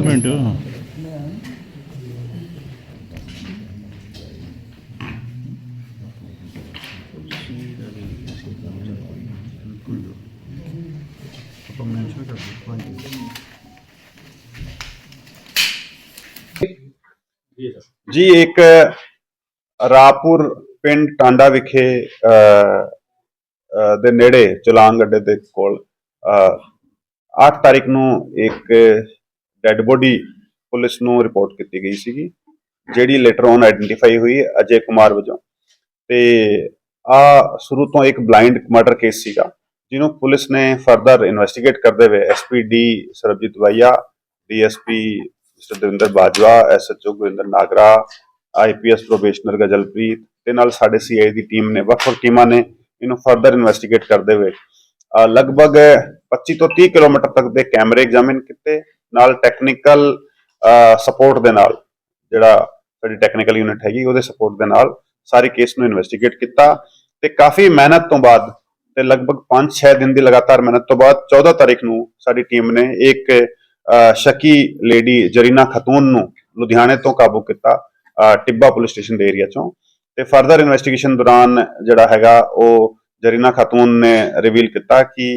ਇੱਕ ਮਿੰਟ। ਜੀ, ਇੱਕ ਰਾਪੁਰ ਪਿੰਡ ਟਾਂਡਾ ਵਿਖੇ ਦੇ ਨੇੜੇ ਚਲਾਂਗ ਅੱਡੇ ਦੇ ਕੋਲ 8 ਤਾਰੀਖ ਨੂੰ ਇੱਕ ਡੈੱਡ ਬੋਡੀ ਪੁਲਿਸ ਨੂੰ ਰਿਪੋਰਟ ਕੀਤੀ ਗਈ ਸੀਗੀ, ਜਿਹੜੀ ਲੇਟਰ ਔਨ ਆਇਡੈਂਟੀਫਾਈ ਹੋਈ ਅਜੇ ਕੁਮਾਰ ਵਜੋਂ। ਤੇ ਆ ਸ਼ੁਰੂ ਤੋਂ ਇੱਕ ਬਲਾਈਂਡ ਮਰਡਰ ਕੇਸ ਸੀਗਾ, ਜਿਹਨੂੰ ਪੁਲਿਸ ਨੇ ਫਰਦਰ ਇਨਵੈਸਟੀਗੇਟ ਕਰਦੇ ਹੋਏ SPD Sarbjit via DSP mister Davinder Bajwa SHO Gurinder Nagra IPS probationer Gazalpreet ਤੇ ਨਾਲ ਸਾਡੇ ਸੀਆਈ ਦੀ ਟੀਮ ਨੇ ਵੱਖ-ਵੱਖ ਟੀਮਾਂ ਨੇ ਇਹਨੂੰ ਫਰਦਰ ਇਨਵੈਸਟੀਗੇਟ ਕਰਦੇ ਹੋਏ ਲਗਭਗ 25 ਤੋਂ 30 ਕਿਲੋਮੀਟਰ ਤੱਕ ਦੇ ਕੈਮਰੇ ਐਗਜ਼ਾਮਿਨ ਕੀਤੇ ਨਾਲ ਟੈਕਨੀਕਲ ਸਪੋਰਟ ਦੇ ਨਾਲ, ਜਿਹੜਾ ਸਾਡੀ ਟੈਕਨੀਕਲ ਯੂਨਿਟ ਹੈਗੀ, ਉਹਦੇ ਸਪੋਰਟ ਦੇ ਨਾਲ ਸਾਰੇ ਕੇਸ ਨੂੰ ਇਨਵੈਸਟੀਗੇਟ ਕੀਤਾ ਤੇ ਕਾਫੀ ਮਿਹਨਤ ਤੋਂ ਬਾਅਦ ਤੇ ਲਗਭਗ 5-6 ਦਿਨ ਦੀ ਲਗਾਤਾਰ ਮਿਹਨਤ ਤੋਂ ਬਾਅਦ 14 ਤਾਰੀਖ ਨੂੰ ਸਾਡੀ ਟੀਮ ਨੇ ਇੱਕ ਸ਼ੱਕੀ ਲੇਡੀ ਜਰੀਨਾ ਖਤੂਨ ਨੂੰ ਲੁਧਿਆਣੇ ਤੋਂ ਕਾਬੂ ਕੀਤਾ ਟਿੱਬਾ ਪੁਲਿਸ ਸਟੇਸ਼ਨ ਦੇ ਏਰੀਆ ਚੋਂ ਤੇ ਫਰਦਰ ਇਨਵੈਸਟੀਗੇਸ਼ਨ ਦੌਰਾਨ ਜਿਹੜਾ ਹੈਗਾ ਉਹ ਜਰੀਨਾ ਖਤੂਨ ਨੇ ਰਿਵੀਲ ਕੀਤਾ ਕਿ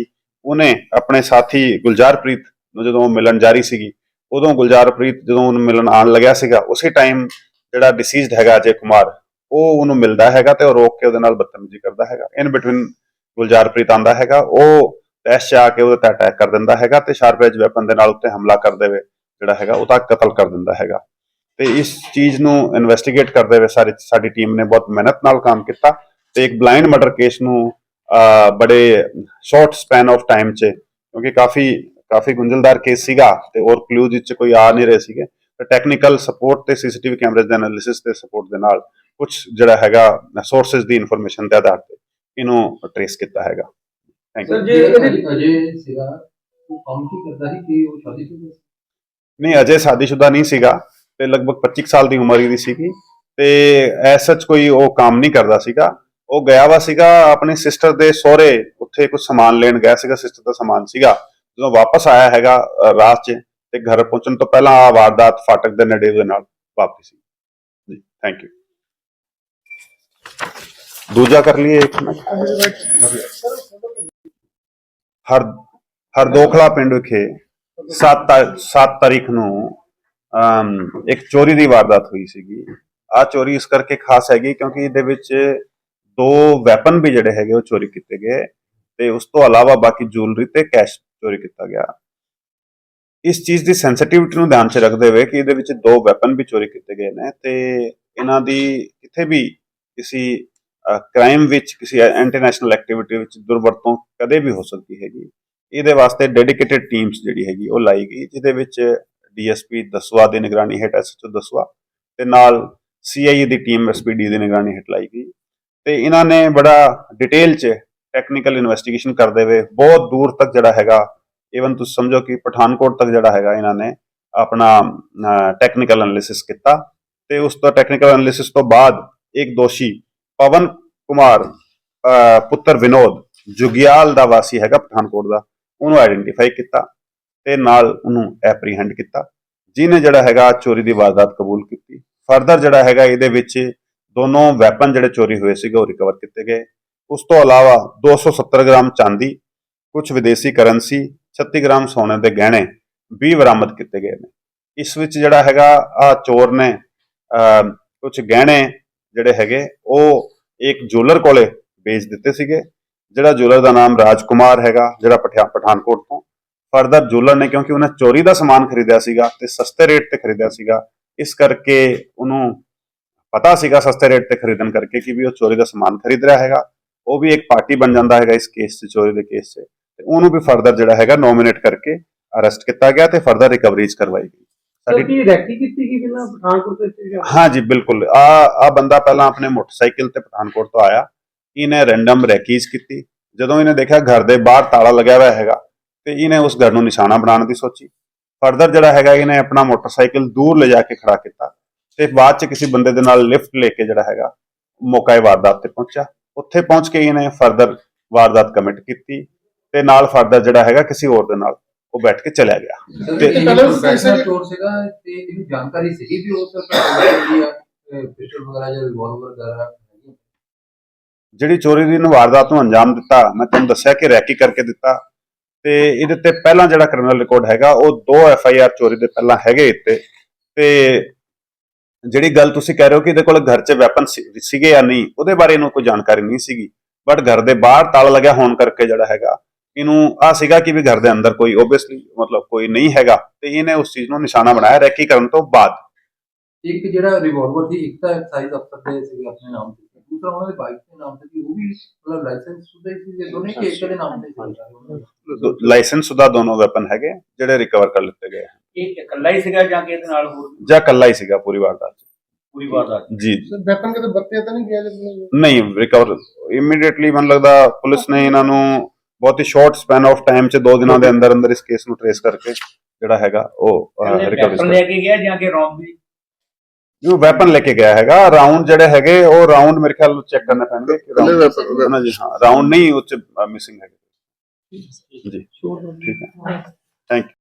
ਉਹਨੇ ਆਪਣੇ ਸਾਥੀ ਗੁਲਜ਼ਾਰਪ੍ਰੀਤ ਜਦੋਂ ਉਹ ਮਿਲਣ ਜਾਰੀ ਸੀਗੀ ਉਦੋਂ ਗੁਲਜ਼ਾਰਪ੍ਰੀਤ ਜਦੋਂ ਉਹਨੂੰ ਮਿਲਣ ਆਉਣ ਲੱਗਿਆ ਸੀਗਾ ਉਸੇ ਟਾਈਮ ਜਿਹੜਾ ਡਿਸੀਜ਼ਡ ਹੈਗਾ ਅਜੇ ਕੁਮਾਰ ਉਹ ਉਹਨੂੰ ਮਿਲਦਾ ਹੈਗਾ ਤੇ ਉਹ ਰੋਕ ਕੇ ਉਹਦੇ ਨਾਲ ਬਦਤਮੀਜ਼ੀ ਕਰਦਾ ਹੈਗਾ। ਇਨ ਬਿਟਵੀਨ ਗੁਲਜ਼ਾਰਪ੍ਰੀਤ ਆਂਦਾ ਹੈਗਾ ਉਹ ਤੈਸ਼ 'ਚ ਆ ਕੇ ਉਹਦੇ ਤੇ ਅਟੈਕ ਕਰ ਦਿੰਦਾ ਹੈਗਾ ਤੇ ਸ਼ਾਰਪ ਐਜ ਵੈਪਨ ਦੇ ਨਾਲ ਉੱਤੇ ਹਮਲਾ ਕਰਦੇ ਹੋਏ ਜਿਹੜਾ ਹੈਗਾ ਉਹ ਤਾਂ ਕਤਲ ਕਰ ਦਿੰਦਾ ਹੈਗਾ। ਤੇ ਇਸ ਚੀਜ਼ ਨੂੰ ਇਨਵੈਸਟੀਗੇਟ ਕਰਦੇ ਹੋਏ ਸਾਰੀ ਸਾਡੀ ਟੀਮ ਨੇ ਬਹੁਤ ਮਿਹਨਤ ਨਾਲ ਕੰਮ ਕੀਤਾ ਤੇ ਇੱਕ ਬਲਾਈਂਡ ਮਰਡਰ ਕੇਸ ਨੂੰ ਅਹ, ਬੜੇ ਸ਼ਾਰਟ ਸਪੈਨ ਆਫ ਟਾਈਮ 'ਚ ਕਿਉਂਕਿ ਕਾਫੀ ਕਾਫੀ ਗੁੰਝਲਦਾਰ ਕੇਸ ਸੀਗਾ ਤੇ ਹੋਰ ਕਲੂਜ਼ ਵਿੱਚ ਕੋਈ ਆ ਨਹੀਂ ਰਹੇ ਸੀਗੇ। ਤਾਂ ਟੈਕਨੀਕਲ ਸਪੋਰਟ ਤੇ ਸੀਸੀਟੀਵੀ ਕੈਮਰੇਜ਼ ਦੇ ਐਨਾਲਿਸਿਸ ਤੇ ਸਪੋਰਟ ਦੇ ਨਾਲ ਕੁਝ ਜਿਹੜਾ ਹੈਗਾ ਸੋਰਸਸ ਦੀ ਇਨਫੋਰਮੇਸ਼ਨ ਦੇ ਆਧਾਰ ਤੇ ਇਹਨੂੰ ਟ੍ਰੇਸ ਕੀਤਾ ਹੈਗਾ। ਥੈਂਕ ਯੂ ਸਰ ਜੇ ਅਜੇ ਸੀਗਾ ਉਹ ਕੰਮ ਕੀ ਕਰਦਾ ਸੀ? ਕਿ ਉਹ ਸ਼ਾਦੀशुदा ਨਹੀਂ ਅਜੇ ਸ਼ਾਦੀशुदा ਨਹੀਂ ਸੀਗਾ ਤੇ ਲਗਭਗ 25 ਸਾਲ ਦੀ ਉਮਰ ਦੀ ਸੀਗੀ ਤੇ ਐਸ ਸੱਚ ਕੋਈ ਉਹ ਕੰਮ ਨਹੀਂ ਕਰਦਾ ਸੀਗਾ। ਉਹ ਗਿਆ ਵਾ ਸੀਗਾ ਆਪਣੇ ਸਿਸਟਰ ਦੇ ਸਹੁਰੇ ਉੱਥੇ ਕੁਝ ਸਮਾਨ ਲੈਣ ਗਿਆ ਸੀਗਾ ਸਿਸਟਰ ਦਾ ਸਮਾਨ ਸੀਗਾ। ਜਦੋਂ ਵਾਪਸ ਆਇਆ ਹੈਗਾ ਅ, ਰਾਤ 'ਚ ਤੇ ਘਰ ਪਹੁੰਚਣ ਤੋਂ ਪਹਿਲਾਂ ਆ ਵਾਰਦਾਤ ਫਾਟਕ ਦੇ ਨੇੜੇ ਉਹਦੇ ਨਾਲ ਵਾਪਰੀ ਸੀ। ਜੀ ਥੈਂਕ ਯੂ ਦੂਜਾ ਕਰ ਲਈਏ ਇੱਕ ਮਿੰਟ। ਹਰ ਹਰਦੋਖਲਾ ਪਿੰਡ ਵਿਖੇ 7 7 ਤਾਰੀਖ ਨੂੰ ਅਮ, ਇੱਕ ਚੋਰੀ ਦੀ ਵਾਰਦਾਤ ਹੋਈ ਸੀਗੀ। ਆ ਚੋਰੀ ਇਸ ਕਰਕੇ ਖਾਸ ਹੈਗੀ ਕਿਉਂਕਿ ਇਹਦੇ ਵਿੱਚ ਦੋ ਵੈਪਨ ਵੀ ਜਿਹੜੇ ਹੈਗੇ ਉਹ ਚੋਰੀ ਕੀਤੇ ਗਏ ਤੇ ਉਸ ਤੋਂ ਇਲਾਵਾ ਬਾਕੀ ਜੁਐਲਰੀ ਤੇ ਕੈਸ਼ ਚੋਰੀ ਕੀਤਾ ਗਿਆ। ਇਸ ਚੀਜ਼ ਦੀ ਸੈਂਸਿਟਿਵਿਟੀ ਨੂੰ ਧਿਆਨ 'ਚ ਰੱਖਦੇ ਹੋਏ ਕਿ ਇਹਦੇ ਵਿੱਚ ਦੋ ਵੈਪਨ ਵੀ ਚੋਰੀ ਕੀਤੇ ਗਏ ਨੇ ਤੇ ਇਹਨਾਂ ਦੀ ਕਿਤੇ ਵੀ ਕਿਸੇ ਕ੍ਰਾਈਮ ਵਿੱਚ, ਕਿਸੇ ਇੰਟਰਨੈਸ਼ਨਲ ਐਕਟੀਵਿਟੀ ਵਿੱਚ ਦੁਰਵਰਤੋਂ ਕਦੇ ਵੀ ਹੋ ਸਕਦੀ ਹੈਗੀ। ਇਹਦੇ ਵਾਸਤੇ ਡੈਡੀਕੇਟਿਡ ਟੀਮਸ ਜਿਹੜੀ ਹੈਗੀ ਉਹ ਲਾਈ ਗਈ, ਜਿਹਦੇ ਵਿੱਚ ਡੀਐਸਪੀ ਦਸਵਾ ਦੀ ਨਿਗਰਾਨੀ ਹੇਠ ਐਸਐਚਓ ਦਸਵਾ ਤੇ ਨਾਲ ਸੀਆਈਏ ਦੀ ਟੀਮ ਐਸਪੀਡੀ ਦੀ ਨਿਗਰਾਨੀ ਹੇਠ ਲਾਈ ਗਈ। ਤੇ ਇਹਨਾਂ ਨੇ ਬੜਾ ਡਿਟੇਲ 'ਚ ਟੈਕਨੀਕਲ ਇਨਵੈਸਟੀਗੇਸ਼ਨ ਕਰਦੇ ਹੋਏ ਬਹੁਤ ਦੂਰ ਤੱਕ ਜਿਹੜਾ ਹੈਗਾ ਇਵਨ ਤੁਸੀਂ ਸਮਝੋ ਕਿ ਪਠਾਨਕੋਟ ਤੱਕ ਜਿਹੜਾ ਹੈਗਾ ਇਹਨਾਂ ਨੇ ਆਪਣਾ ਟੈਕਨੀਕਲ ਐਨਾਲਿਸਿਸ ਕੀਤਾ ਤੇ ਉਸ ਤੋਂ ਟੈਕਨੀਕਲ ਐਨਾਲਿਸਿਸ ਤੋਂ ਬਾਅਦ ਇੱਕ ਦੋਸ਼ੀ ਪਵਨ ਕੁਮਾਰ ਪੁੱਤਰ ਵਿਨੋਦ ਜੁਗਿਆਲ ਦਾ ਵਾਸੀ ਹੈਗਾ ਪਠਾਨਕੋਟ ਦਾ, ਉਹਨੂੰ ਆਇਡੈਂਟੀਫਾਈ ਕੀਤਾ ਤੇ ਨਾਲ ਉਹਨੂੰ ਐਪਰੀਹੈਂਡ ਕੀਤਾ। ਜਿਹਨੇ ਜਿਹੜਾ ਹੈਗਾ ਚੋਰੀ ਦੀ ਵਾਰਦਾਤ ਕਬੂਲ ਕੀਤੀ। ਫਰਦਰ ਜਿਹੜਾ ਹੈਗਾ ਇਹਦੇ ਵਿੱਚ ਦੋਨੋਂ ਵੈਪਨ ਜਿਹੜੇ ਚੋਰੀ ਹੋਏ ਸੀਗੇ ਉਹ ਰਿਕਵਰ ਕੀਤੇ ਗਏ। ਉਸ ਤੋਂ ਇਲਾਵਾ 270 ਗ੍ਰਾਮ ਚਾਂਦੀ ਕੁਝ ਵਿਦੇਸ਼ੀ ਕਰੰਸੀ 36 ਗ੍ਰਾਮ ਸੋਨੇ ਦੇ ਗਹਿਣੇ ਵੀ ਬਰਾਮਦ ਕੀਤੇ ਗਏ ਨੇ। ਇਸ ਵਿੱਚ ਜਿਹੜਾ ਹੈਗਾ ਆ ਚੋਰ ਨੇ ਕੁਝ ਗਹਿਣੇ ਜਿਹੜੇ ਹੈਗੇ, ਉਹ ਇੱਕ ਜੁਐਲਰ ਕੋਲੇ ਵੇਚ ਦਿੱਤੇ ਸੀਗੇ, ਜਿਹੜਾ ਜੁਲਰ ਦਾ ਨਾਮ ਰਾਜਕੁਮਾਰ ਹੈਗਾ, ਜਿਹੜਾ ਪਠਿਆ, ਪਠਾਨਕੋਟ ਤੋਂ। ਫਰਦਰ ਜੁਲਰ ਨੇ ਕਿਉਂਕਿ ਉਹਨੇ ਚੋਰੀ ਦਾ ਸਮਾਨ ਖਰੀਦਿਆ ਸੀਗਾ ਤੇ ਸਸਤੇ ਰੇਟ ਤੇ ਖਰੀਦਿਆ ਸੀਗਾ, ਇਸ ਕਰਕੇ ਉਹਨੂੰ ਪਤਾ ਸੀਗਾ ਸਸਤੇ ਰੇਟ ਤੇ ਖਰੀਦਣ ਕਰਕੇ ਕਿ ਵੀ ਉਹ ਚੋਰੀ ਦਾ ਸਮਾਨ ਖਰੀਦ ਰਿਹਾ ਹੈਗਾ। ਉਹ ਵੀ ਇੱਕ ਪਾਰਟੀ ਬਣ ਜਾਂਦਾ ਹੈਗਾ ਇਸ ਕੇਸ 'ਚ ਚੋਰੀ ਦੇ ਕੇਸ 'ਚ। ਤੇ ਉਹਨੂੰ ਵੀ ਫਰਦਰ ਜਿਹੜਾ ਹੈਗਾ ਨੋਮੀਨੇਟ ਕਰਕੇ ਅਰੈਸਟ ਕੀਤਾ ਗਿਆ ਤੇ ਫਰਦਰ ਰਿਕਵਰੀਜ਼ ਕਰਵਾਈ ਗਈ। ਸਾਡੀ ਕੀ ਰੈਕੀ ਕੀਤੀ ਗਈ ਬਿਨਾਂ ਪਠਾਨਕੋਟ ਤੋਂ ਹਾਂ ਜੀ ਬਿਲਕੁਲ। ਆ ਆ ਬੰਦਾ ਪਹਿਲਾਂ ਆਪਣੇ ਮੋਟਰਸਾਈਕਲ ਤੇ ਪਠਾਨਕੋਟ ਤੋਂ ਆਇਆ। ਇਹਨੇ ਰੈਂਡਮ ਰੈਕੀਜ਼ ਕੀਤੀ। ਜਦੋਂ ਇਹਨੇ ਦੇਖਿਆ ਘਰ ਦੇ ਬਾਹਰ ਤਾਲਾ ਲੱਗਿਆ ਹੋਇਆ ਹੈਗਾ ਤੇ ਇਹਨੇ ਉਸ ਘਰ ਨੂੰ ਨਿਸ਼ਾਨਾ ਬਣਾਉਣ ਦੀ ਸੋਚੀ। ਫਰਦਰ ਜਿਹੜਾ ਹੈਗਾ ਇਹਨੇ ਆਪਣਾ ਮੋਟਰਸਾਈਕਲ ਦੂਰ ਲੈ ਜਾ ਕੇ ਖੜਾ ਕੀਤਾ। ਤੇ ਬਾਅਦ ਚ ਕਿਸੇ ਬੰਦੇ ਦੇ ਨਾਲ ਲਿਫਟ ਲੈ ਕੇ ਜਿਹੜਾ ਹੈਗਾ ਮੌਕਾ ਵਾਰਦਾਤ ਤੇ ਪਹੁੰਚਿਆ। ਉੱਥੇ ਪਹੁੰਚ ਕੇ ਇਹਨੇ ਫਰਦਰ ਵਾਰਦਾਤ ਕਮਿਟ ਕੀਤੀ ਤੇ ਨਾਲ ਫਰਦਰ ਜਿਹੜਾ ਹੈਗਾ ਕਿਸੇ ਹੋਰ ਦੇ ਨਾਲ ਉਹ ਬੈਠ ਕੇ ਚਲਿਆ ਗਿਆ ਤੇ- ਇਹ ਪ੍ਰੋਫੈਸ਼ਨਲ ਚੋਰ ਸੀਗਾ ਤੇ ਇਹਨੂੰ ਜਾਣਕਾਰੀ ਸੀਗੀ ਵੀ ਉਹ ਸਰ ਜਿਹੜੀ ਆ ਪਿਸਟਲ ਵਗੈਰਾ ਜਾਂ ਰਿਵਾਲਵਰ ਵਗੈਰਾ ਹੈਗੀ। ਜਿਹੜੀ ਚੋਰੀ ਦੀ ਵਾਰਦਾਤ ਨੂੰ ਅੰਜਾਮ ਦਿੱਤਾ ਮੈਂ ਤੁਹਾਨੂੰ ਦੱਸਿਆ ਕਿ ਰੈਕੀ ਕਰਕੇ ਦਿੱਤਾ ਤੇ ਇਹਦੇ ਤੇ ਪਹਿਲਾਂ ਜਿਹੜਾ ਕ੍ਰਿਮੀਨਲ ਰਿਕਾਰਡ ਹੈਗਾ ਉਹ ਦੋ ਐਫ ਆਈ ਆਰ ਚੋਰੀ ਦੇ ਪਹਿਲਾਂ ਹੈਗੇ ਇੱਥੇ ਤੇ ਜਿਹੜੀ ਗੱਲ ਤੁਸੀਂ ਕਹਿ ਰਹੇ ਹੋ ਕਿ ਇਹਦੇ ਕੋਲ ਘਰ 'ਚ ਵੈਪਨ ਸੀਗੇ ਜਾਂ ਨਹੀਂ ਉਹਦੇ ਬਾਰੇ ਇਹਨੂੰ ਕੋਈ ਜਾਣਕਾਰੀ ਨਹੀਂ ਸੀਗੀ। ਬਟ ਘਰ ਦੇ ਬਾਹਰ ਤਾਲਾ ਲੱਗਿਆ ਹੋਣ ਕਰਕੇ ਜਿਹੜਾ ਹੈਗਾ ਇਹਨੂੰ ਆ ਸੀਗਾ ਕਿ ਵੀ ਘਰ ਦੇ ਅੰਦਰ ਕੋਈ ਓਬਵੀਅਸਲੀ ਮਤਲਬ ਕੋਈ ਨਹੀਂ ਹੈਗਾ ਤੇ ਇਹਨੇ ਉਸ ਚੀਜ਼ ਨੂੰ ਨਿਸ਼ਾਨਾ ਬਣਾਇਆ ਰੈਕੀ ਕਰਨ ਤੋਂ ਬਾਅਦ। ਇੱਕ ਜਿਹੜਾ ਰਿਵਾਲਵਰ ਸੀ ਇੱਕ ਤਾਂ ਐਕਸਾਈਜ਼ ਅਫਸਰ ਦੇ ਸੀਗੇ ਆਪਣੇ ਨਾਮ ਤੇ। ਦੂਸਰਾ ਉਹਨਾਂ ਦੇ ਬਾਈਕ ਦੇ ਨਾਮ ਤੇ ਸੀ ਉਹ ਵੀ ਮਤਲਬ ਲਾਇਸੈਂਸ ਸੁਦੇ ਸੀ ਜੇ ਦੋਨੇ ਕਿ ਇੱਕ ਦੇ ਨਾਮ ਤੇ ਸੀ। ਲਾਇਸੈਂਸ ਸੁਦਾ ਦੋਨੋਂ ਵੈਪਨ ਹੈਗੇ ਜਿਹੜੇ ਰਿਕਵਰ ਕਰ ਲਿੱਤੇ ਗਏ। ਇਹ ਇਕੱਲਾ ਹੀ ਸੀਗਾ ਜਾਂ ਕਿ ਇਹਦੇ ਨਾਲ ਹੋਰ ਜਾਂ ਇਕੱਲਾ ਹੀ ਸੀਗਾ ਪੂਰੀ ਵਾਰਦਾਤ 'ਚ। ਪੂਰੀ ਵਾਰਦਾਤ ਜੀ। ਵੈਪਨ ਕਿਤੇ ਵਰਤਿਆ ਤਾਂ ਨਹੀਂ ਗਿਆ ਜਦੋਂ ਨਹੀਂ ਰਿਕਵਰ ਇਮੀਡੀਏਟਲੀ ਮਨ ਲੱਗਦਾ ਪੁਲਿਸ ਨੇ ਇਹਨਾਂ ਨੂੰ ਬਹੁਤ ਹੀ ਸ਼ਾਰਟ ਸਪੈਨ ਆਫ ਟਾਈਮ 'ਚ ਦੋ ਦਿਨਾਂ ਦੇ ਅੰਦਰ ਅੰਦਰ ਇਸ ਕੇਸ ਨੂੰ ਟ੍ਰੇਸ ਕਰਕੇ ਜਿਹੜਾ ਹੈਗਾ ਉਹ ਰਿਕਵਰ ਵੈਪਨ ਲੈ ਕੇ ਗਿਆ ਜਾਂ ਕਿ ਰੌਂਗ ਵੀ? ਜੋ ਵੈਪਨ ਲੈ ਕੇ ਗਿਆ ਹੈਗਾ। ਰਾਉਂਡ ਜਿਹੜੇ ਹੈਗੇ ਉਹ ਰਾਉਂਡ ਮੇਰੇ ਖਿਆਲ ਚੈੱਕ ਕਰਨੇ ਪੈਣਗੇ ਕਿ round- weapon- ਨਾ ਜੀ ਹਾਂ ਰਾਉਂਡ ਨਹੀਂ ਉਹ ਚ ਮਿਸਿੰਗ ਹੈਗੇ। ਜੀ। ਠੀਕ ਹੈ। Thank you